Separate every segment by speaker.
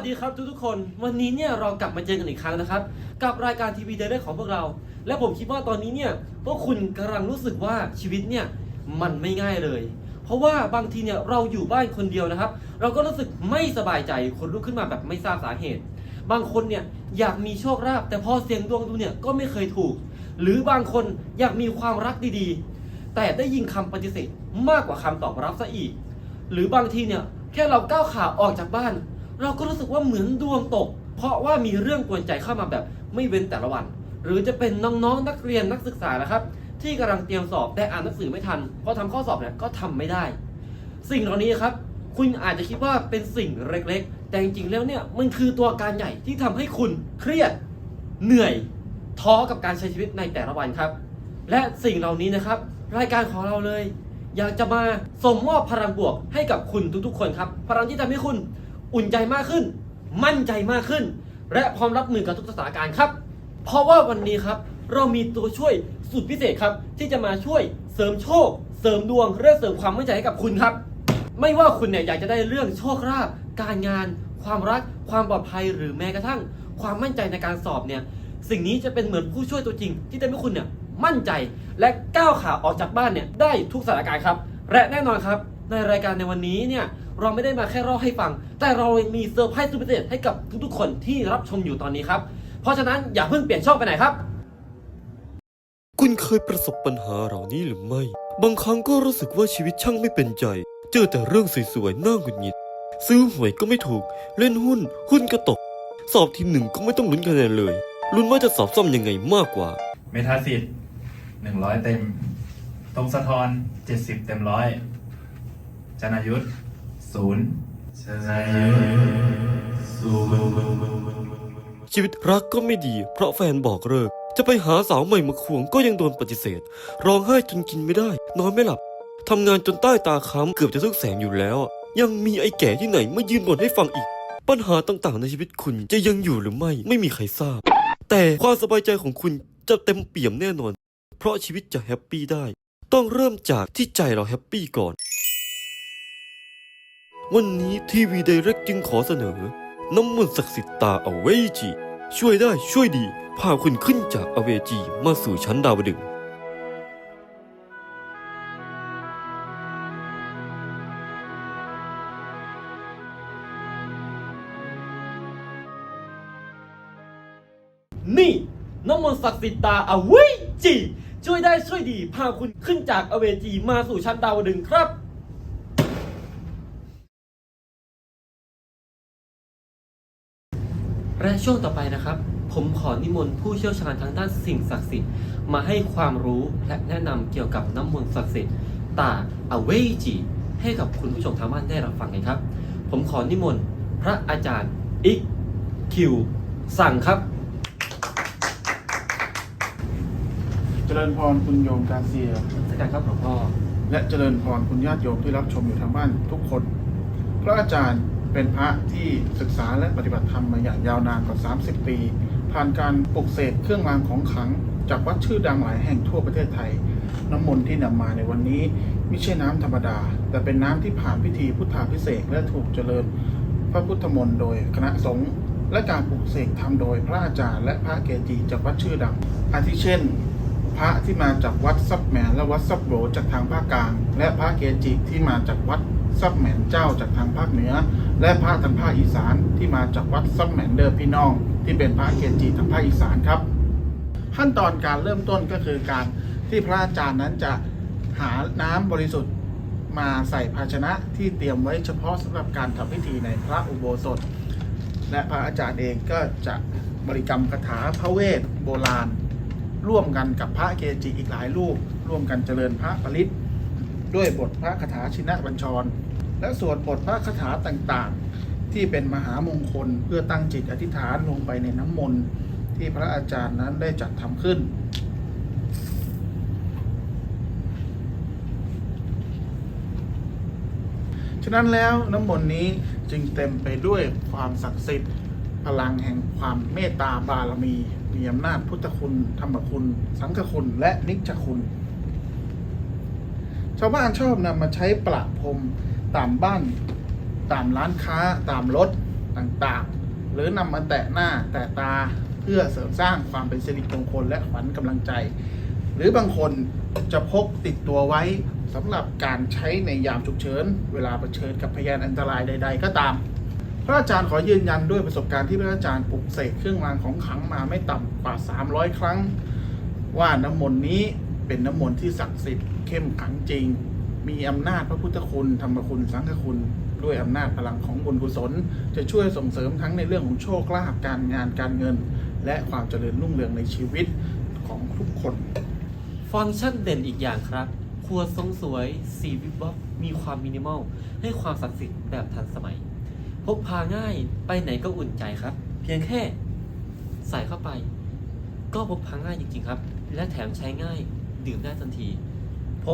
Speaker 1: วัสดีครับทุกๆคน วันนี้เนี่ยเรากลับมาเจอกันอีกครั้งนะครับ กับรายการทีวีเดย์ของพวกเรา และผมคิดว่าตอนนี้เนี่ยพวกคุณกำลังรู้สึกว่าชีวิตเนี่ยมันไม่ง่ายเลย เพราะว่าบางทีเนี่ยเราอยู่บ้านคนเดียวนะครับ เราก็รู้สึกไม่สบายใจคนลุกขึ้นมาแบบไม่ทราบสาเหตุ บางคนเนี่ยอยากมีโชคลาภแต่พอเสียงดวงดูเนี่ยก็ไม่เคยถูก หรือบางคนอยากมีความรักดีๆ แต่ได้ยินคำปฏิเสธมากกว่าคำตอบรับซะอีก หรือบางทีเนี่ยแค่เราก้าวขาออกจากบ้าน เราก็รู้สึกว่าเหมือนดวงตก เพราะว่ามีเรื่องกวนใจเข้ามาแบบไม่เว้นแต่ละวัน หรือจะเป็นน้องๆนักเรียนนักศึกษานะครับ ที่กำลังเตรียมสอบแต่อ่านหนังสือไม่ทันพราะทำข้อสอบเนี่ยก็ทำไม่ได้ สิ่งเหล่านี้ครับ คุณอาจจะคิดว่าเป็นสิ่งเล็กๆ แต่จริงๆแล้วเนี่ยมันคือตัวการใหญ่ที่ทำให้คุณเครียดเหนื่อยท้อกับการใช้ชีวิตในแต่ละวันครับ และสิ่งเหล่านี้นะครับ รายการของเราเลย อยากจะมาส่งมอบพลังบวกให้กับคุณทุกๆ คนครับ พลังที่ทำให้คุณ อุ่นใจมากขึ้น มั่นใจมากขึ้น และพร้อมรับมือกับทุกสถานการณ์ครับ เพราะว่าวันนี้ครับเรามีตัวช่วยสุดพิเศษครับ ที่จะมาช่วยเสริมโชค เสริมดวงและเสริมความมั่นใจให้กับคุณครับ ไม่ว่าคุณเนี่ยอยากจะได้เรื่องโชคลาภการงาน ความรัก ความปลอดภัยหรือแม้กระทั่ง ความมั่นใจในการสอบเนี่ยสิ่งนี้จะเป็นเหมือนผู้ช่วยตัวจริง ที่ทำให้คุณเนี่ยมั่นใจและก้าวขาออกจากบ้านเนี่ยได้ทุกสถานการณ์ครับ และแน่นอนครับ ในรายการในวันนี้เนี่ยเราไม่ได้มาแค่เล่าให้ฟัง แต่เรายังมีเซอร์ไพรส์สุดพิเศษให้กับทุกๆ คนที่รับชมอยู่ตอนนี้ครับ เพราะฉะนั้นอย่าเพิ่งเปลี่ยนช่องไปไหนครับ
Speaker 2: คุณเคยประสบปัญหาเหล่านี้หรือไม่ บางครั้งก็รู้สึกว่าชีวิตช่างไม่เป็นใจ เจอแต่เรื่องสวยๆน่าหงุดหงิด ซื้อหวยก็ไม่ถูก เล่นหุ้น หุ้นก็ตก สอบทีหนึ่งก็ไม่ต้องลุ้นคะแนนเลย ลุ้นว่าจะสอบซ่อมยังไงมากกว่า
Speaker 3: เมทาสิทธิ์หนึ่งร้อยเต็ม ตรงสะทอนเจ็ดสิบเต็มร้อย จนายุทธศูนย์จนายุทธศูนย์
Speaker 2: ชีวิตรักก็ไม่ดี เพราะแฟนบอกเลิก จะไปหาสาวใหม่มาควงก็ยังโดนปฏิเสธ ร้องไห้จนกินไม่ได้ นอนไม่หลับ ทำงานจนใต้ตาค้ำเกือบจะทุกแสงอยู่แล้ว ยังมีไอ้แก่ที่ไหนมายืนบ่นให้ฟังอีก ปัญหาต่างๆในชีวิตคุณจะยังอยู่หรือไม่ไม่มีใครทราบ แต่ความสบายใจของคุณจะเต็มเปี่ยมแน่นอน เพราะชีวิตจะแฮปปี้ได้ ต้องเริ่มจากที่ใจเราแฮปปี้ก่อน วันนี้ทีวีไดเรกจึงขอเสนอ น้ำมนต์ศักดิ์สิทธิ์ตาอเวจี ช่วยได้ช่วยดี พาคุณขึ้นจากอเวจีมาสู่ชั้นดาวดึง
Speaker 1: นี่ น้ำมนต์ศักดิ์สิทธิ์ตาอเวจี ช่วยได้ช่วยดี พาคุณขึ้นจากอเวจีมาสู่ชั้นดาวดึงครับ และช่วงต่อไปนะครับ ผมขอนิมนต์ผู้เชี่ยวชาญทางด้านสิ่งศักดิ์สิทธิ์มาให้ความรู้และแนะนำเกี่ยวกับน้ำมนต์ศักดิ์สิทธิ์ตาอเวจีให้กับคุณผู้ชมทางบ้านได้รับฟังกันครับ ผมขอนิมนต์พระอาจารย์อิกคิวสั่งครับ
Speaker 4: เจริญพรคุณโยมกาเซีย
Speaker 1: สักการครับหลวงพ่อ
Speaker 4: และเจริญพรคุณญาติโยมที่รับชมอยู่ทางบ้านทุกคน พระอาจารย์ เป็นพระที่ศึกษาและปฏิบัติธรรมมาอย่างยาวนานกว่า 30 ปี ผ่านการปลุกเสกเครื่องรางของขลัง จากวัดชื่อดังหลายแห่งทั่วประเทศไทย น้ำมนต์ที่นำมาในวันนี้ไม่ใช่น้ำธรรมดา แต่เป็นน้ำที่ผ่านพิธีพุทธาพิเศษและถูกเจริญ พระพุทธมนต์โดยคณะสงฆ์และการปลุกเสกทำโดยพระอาจารย์และพระเกจิจากวัดชื่อดัง อาทิเช่น พระที่มาจากวัดซับแหมนและวัดซับโบจากทางภาคกลาง และพระเกจิที่มาจากวัด ซับแหมนเจ้าจากทางภาคเหนือ และพระทางภาคอีสานที่มาจากวัดซับแหมนเดิมพี่น้อง ที่เป็นพระเกจิทางภาคอีสานครับ ขั้นตอนการเริ่มต้นก็คือการที่พระอาจารย์นั้นจะหาน้ำบริสุทธิ์มาใส่ภาชนะที่เตรียมไว้เฉพาะสำหรับการทำพิธีในพระอุโบสถ และพระอาจารย์เองก็จะบริกรรมคาถาพระเวทโบราณ ร่วมกันกับพระเกจิอีกหลายรูปร่วมกันเจริญพระปริต ด้วยบทพระคาถาชินบัญชร และสวดบทพระคาถาต่างๆ ที่เป็นมหามงคลเพื่อตั้งจิตอธิษฐานลงไปในน้ำมนต์ที่พระอาจารย์นั้นได้จัดทำขึ้น ฉะนั้นแล้วน้ำมนต์นี้จึงเต็มไปด้วยความศักดิ์สิทธิ์พลังแห่งความเมตตาบารมีมีอำนาจพุทธคุณ ธรรมคุณ สังฆคุณ และนิจคุณ ชาวบ้านชอบนำมาใช้ประพรมตามบ้าน ตามร้านค้าตามรถต่างๆ หรือนำมาแตะหน้าแตะตาเพื่อเสริมสร้างความเป็นสิริมงคลและขวัญกำลังใจ หรือบางคนจะพกติดตัวไว้สำหรับการใช้ในยามฉุกเฉิน เวลาเผชิญกับพยานอันตรายใด ๆ ก็ตาม พระอาจารย์ขอยืนยันด้วยประสบการณ์ที่พระอาจารย์ปลุกเสกเครื่องรางของขลังมาไม่ต่ำกว่า 300 ครั้ง ว่าน้ำมนต์นี้เป็นน้ำมนต์ที่ศักดิ์สิทธิ์ เข้มขลังจริง มีอำนาจพระพุทธคุณธรรมคุณสังฆคุณ ด้วยอำนาจพลังของบุญกุศล จะช่วยส่งเสริมทั้งในเรื่องของโชคลาภการงานการเงิน และความเจริญรุ่งเรืองในชีวิตของทุกคน
Speaker 1: ฟังก์ชันเด่นอีกอย่างครับ ครัวทรงสวยสีวิบวับมีความมินิมอลให้ความศักดิ์สิทธิ์แบบทันสมัย พกพาง่ายไปไหนก็อุ่นใจครับ เพียงแค่ใส่เข้าไป ก็พกพาง่ายจริงๆครับ และแถมใช้ง่ายดื่มได้ทันที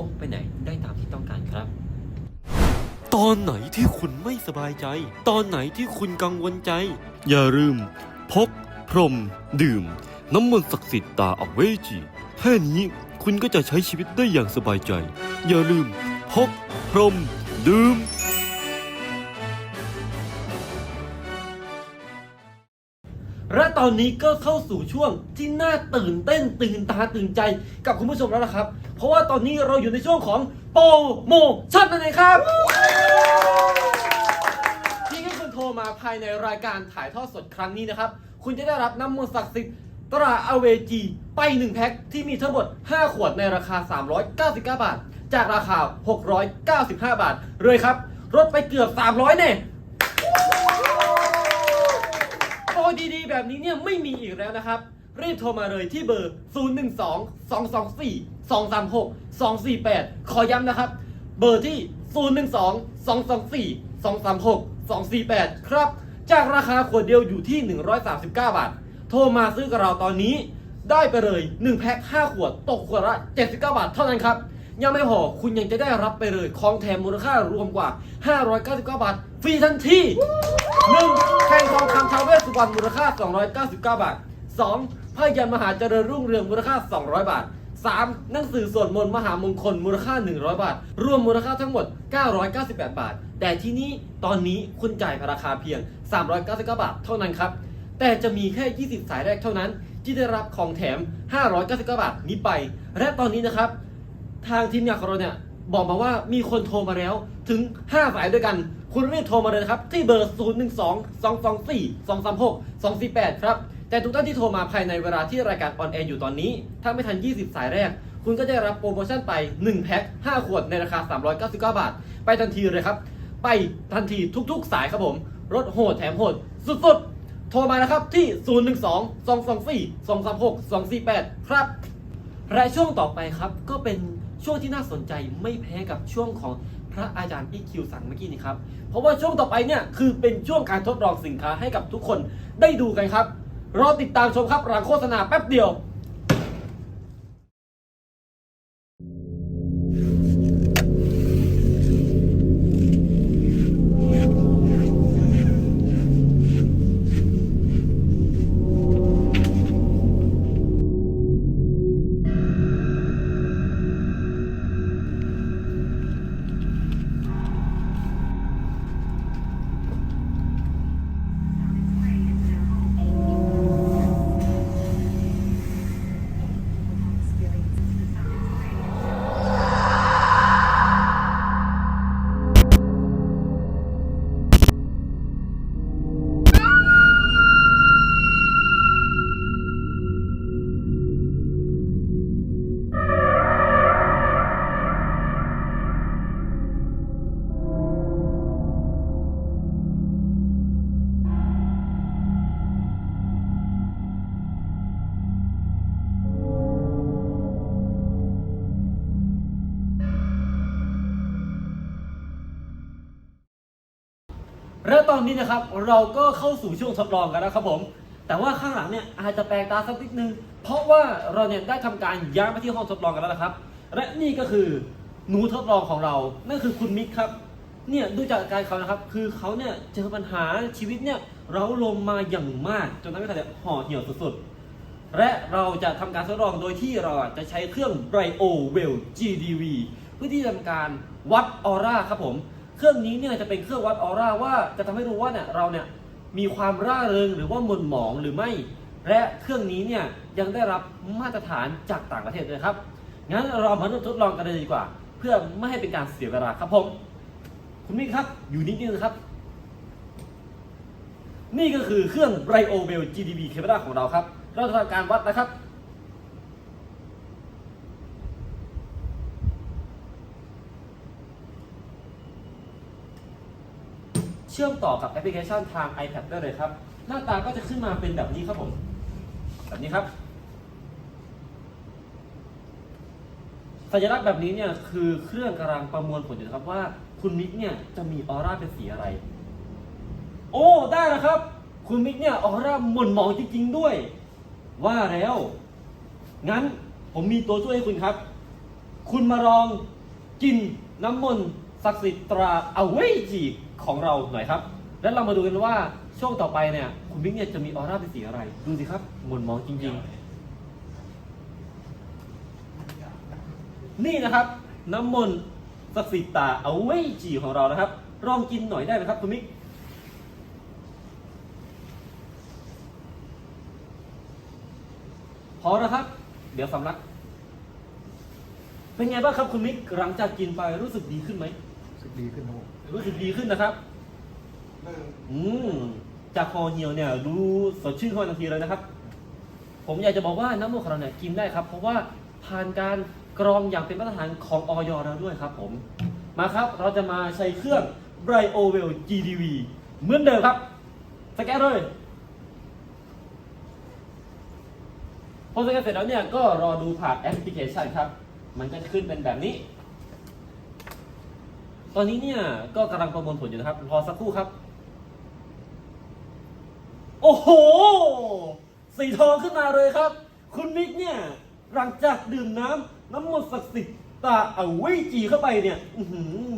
Speaker 1: กไปไหนได้ตามที่ต้องการครับ
Speaker 2: ตอนไหนที่คุณไม่สบายใจ ตอนไหนที่คุณกังวลใจ อย่าลืม พก พรม ดื่ม น้ำมนต์ศักดิ์สิทธิ์ตาอเวจีแค่นี้คุณก็จะใช้ชีวิตได้อย่างสบายใจ อย่าลืม พก พรม ดื่ม
Speaker 1: และตอนนี้ก็เข้าสู่ช่วงที่น่าตื่นเต้นตื่นตาตื่นใจกับคุณผู้ชมแล้วนะครับเพ ราะว่าตอนนี้เราอยู่ในช่วงของโปรโมชั่นนั่นเองครับที่ให้คุณโทรมาภายในรายการถ่ายทอดสดครั้งนี้นะครับ คุณจะได้รับน้ำมนต์ศักดิ์สิทธิ์ตราอเวจี ไป 1 แพ็คที่มีทั้งหมด 5 ขวดในราคา 399 บาท จากราคา 695 บาท เลยครับลดไปเกือบ 300 แน่โปรดีๆ แบบนี้เนี่ยไม่มีอีกแล้วนะครับ รีบโทรมาเลยที่เบอร์ 012 224 236 248 ขอย้ำนะครับ เบอร์ที่ 012 224 236 248 ครับ จากราคาขวดเดียวอยู่ที่ 139 บาท โทรมาซื้อกับเราตอนนี้ได้ไปเลย 1 แพ็ค 5 ขวด ตกขวดละ 79 บาท เท่านั้นครับ ยังไม่พอคุณยังจะได้รับไปเลย ของแถมมูลค่ารวมกว่า 599 บาท ฟรีทันทีหนึ่งแข่งทองคำทาวเวสสุวรรณมูลค่า 299 บาท 2. พยันมหาเจริญรุ่งเรืองมูลค่า 200 บาท 3. หนังสือสวดมนต์มหามงคลมูลค่า 100 บาท รวมมูลค่าทั้งหมด 998 บาท แต่ที่นี้ตอนนี้คุณจ่ายราคาเพียง 399 บาทเท่านั้นครับ แต่จะมีแค่ 20 สายแรกเท่านั้น ที่ได้รับของแถม 599 บาทนี้ไป และตอนนี้นะครับ ทางทีมงานของเราเนี่ยบอกมาว่ามีคนโทรมาแล้วถึง 5 สายด้วยกัน คุณรีบโทรมาเลยนะครับ ที่เบอร์ 0 1 2 2 2 4 2 3 6 2 4 8 ครับ แต่ทุกท่านที่โทรมาภายในเวลาที่รายการออนแอร์อยู่ตอนนี้ ถ้าไม่ทัน 20 สายแรก คุณก็จะได้รับโปรโมชั่นไป 1 แพ็ค 5 ขวดในราคา 399 บาท ไปทันทีเลยครับ ไปทันทีทุกๆ สายครับผมรถโหดแถมโหด สุดๆ โทรมานะครับที่ 0 1 2 2 2 4 2 3 6 2 4 8 ครับ และช่วงต่อไปครับก็เป็นช่วงที่น่าสนใจไม่แพ้กับช่วงของพระอาจารย์อีคิวสั่งเมื่อกี้นี้ครับ เพราะว่าช่วงต่อไปเนี่ยคือเป็นช่วงการทดลองสินค้าให้กับทุกคนได้ดูกันครับ รอติดตามชมครับหลังโฆษณาแป๊บเดียว และตอนนี้นะครับเราก็เข้าสู่ช่วงทดลองกันแล้วครับผม แต่ว่าข้างหลังเนี่ยอาจจะแปลกตาสักนิดนึง เพราะว่าเราเนี่ยได้ทำการย้ายมาที่ห้องทดลองกันแล้วนะครับ และนี่ก็คือหนูทดลองของเรา นั่นคือคุณมิกครับ เนี่ยดูจากอาการเขานะครับ คือเขาเนี่ยเจอปัญหาชีวิตเนี่ยเราลงมาอย่างมากจนทำให้เขาเนี่ยห่อเหี่ยวสุดๆ และเราจะทำการทดลองโดยที่เราจะใช้เครื่อง Brio Well GDV เพื่อที่จะทำการวัดออร่าครับผม เครื่องนี้เนี่ยจะเป็นเครื่องวัดออร่าว่าจะทำให้รู้ว่าเนี่ยเราเนี่ยมีความร่าเริงหรือว่าหม่นหมองหรือไม่ และเครื่องนี้เนี่ยยังได้รับมาตรฐานจากต่างประเทศด้วยครับ งั้นเรามาทดลองกันเลยดีกว่า เพื่อไม่ให้เป็นการเสียเวลาครับผม คุณมิกครับอยู่นิ่งๆนะครับ นี่ก็คือเครื่อง b r i o b e l GDB Camera ของเราครับ เราจะทำการวัดนะครับ เชื่อมต่อกับแอปพลิเคชันทาง iPad ได้เลยครับ หน้าตาก็จะขึ้นมาเป็นแบบนี้ครับผม แบบนี้ครับสัญลักษณ์แบบนี้เนี่ยคือเครื่องกำลังประมวลผลอยู่นะครับว่าคุณมิกเนี่ยจะมีออร่าเป็นสีอะไร โอ้ได้แล้วครับ คุณมิกเนี่ยออร่าหม่นหมองจริงๆด้วย ว่าแล้ว งั้นผมมีตัวช่วยให้คุณครับ คุณมาลองกินน้ำมนต์ศักดิ์สิทธิ์ตราเอาไว้จี ของเราหน่อยครับ แล้วเรามาดูกันว่าช่วงต่อไปเนี่ย คุณมิกเนี่ยจะมีออร่าเป็นสีอะไร ดูสิครับหม่นมองจริง ๆ นี่นะครับ น้ำมนต์ศักดิ์สิทธิ์ตาเอาไว้จีของเรานะครับลองกินหน่อยได้ไหมครับคุณมิกพอแล้วครับ เดี๋ยวสำลัก เป็นไงบ้างครับคุณมิกหลังจากกินไปรู้สึกดีขึ้นไหม
Speaker 4: สึกดีขึ้นโอ้
Speaker 1: รู้สึกดีขึ้นนะครับ อืมจากคอเหี่ยวเนี่ยดูสดชื่นขึ้นมาทันทีเลยนะครับ ผมอยากจะบอกว่าน้ำมันของเราเนี่ยกินได้ครับ เพราะว่าผ่านการกรองอย่างเป็นมาตรฐานของออยแล้วด้วยครับ ผม มาครับเราจะมาใช้เครื่อง b r i o w e l GDV เหมือนเดิมครับสแกนเลยพอสแกนเสร็จแล้วเนี่ยก็รอดูผ่านแอปพลิเคชันครับ มันก็จะขึ้นเป็นแบบนี้ ตอนนี้เนี่ยก็กำลังประมวลผลอยู่นะครับ รอสักครู่ครับ โอ้โห สีทองขึ้นมาเลยครับ คุณมิกเนี่ย หลังจากดื่มน้ำน้ำมนต์ศักดิ์สิทธิ์ตาเอาไว้จีเข้าไปเนี่ย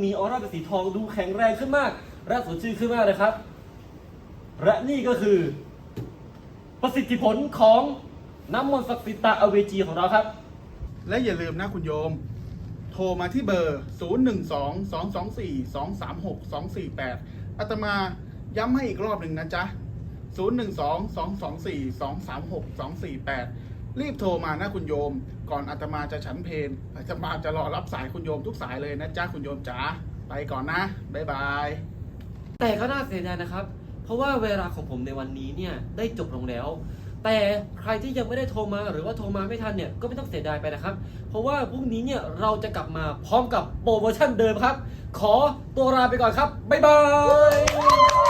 Speaker 1: มีออร่าเป็นสีทองดูแข็งแรงขึ้นมาก และสดชื่นขึ้นมากเลยครับ และนี่ก็คือ ประสิทธิผลของน้ำมนต์ศักดิ์สิทธิ์ตาเอาเวจีของเราครับ
Speaker 4: และอย่าลืมนะคุณโยม โทรมาที่เบอร์ 012-224-236-248 อาตมาย้ำให้อีกรอบหนึ่งนะจ๊ะ 012-224-236-248 รีบโทรมานะคุณโยม ก่อนอาตมาจะฉันเพลอาตมาจะรอรับสายคุณโยมทุกสายเลยนะจ๊ะ คุณโยมจ๋า ไปก่อนนะ บ๊ายบาย
Speaker 1: แต่ก็น่าเสียดายนะครับ เพราะว่าเวลาของผมในวันนี้เนี่ยได้จบลงแล้ว แต่ใครที่ยังไม่ได้โทรมาหรือว่าโทรมาไม่ทันเนี่ยก็ไม่ต้องเสียดายไปนะครับ เพราะว่าพรุ่งนี้เนี่ยเราจะกลับมาพร้อมกับโปรโมชั่นเดิมครับ ขอตัวลาไปก่อนครับ บ๊ายบาย